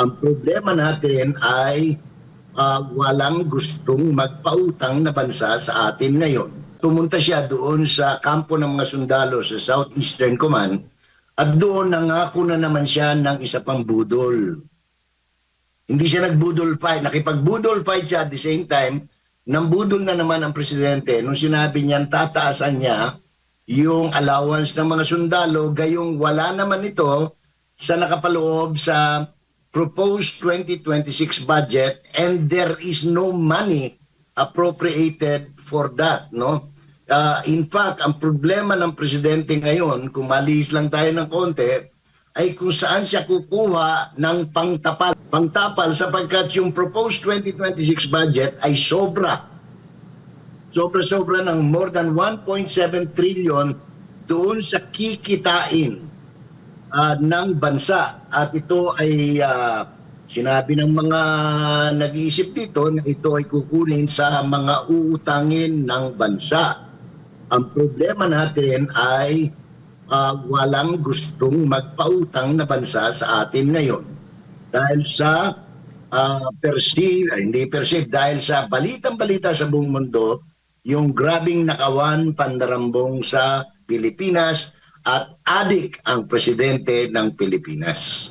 Ang problema natin ay ah, walang gustong magpautang na bansa sa atin ngayon. Pumunta siya doon sa kampo ng mga sundalo sa Southeastern Command at doon nangako na naman siya ng isa pang budol. Hindi siya nagbudol fight. Nakipagbudol fight siya at the same time, nambudol na naman ang presidente nung sinabi niyan tataasan niya yung allowance ng mga sundalo gayong wala naman ito sa nakapaloob sa proposed 2026 budget and there is no money appropriated for that no? Ah, in fact ang problema ng presidente ngayon kung malihis lang tayo ng konti ay kung saan siya kukuha ng pangtapal. Pangtapal sapagkat yung proposed 2026 budget ay sobra. Sobra-sobra ng more than 1.7 trillion doon sa kikitain ah, ng bansa. At ito ay ah, sinabi ng mga nag-iisip dito na ito ay kukunin sa mga uutangin ng bansa. Ang problema natin ay ah, walang gustong magpautang na bansa sa atin ngayon. Dahil sa uh, perceive, hindi perceive, dahil sa balitang-balita sa buong mundo, yung grabing nakawan pandarambong sa Pilipinas at adik ang presidente ng Pilipinas.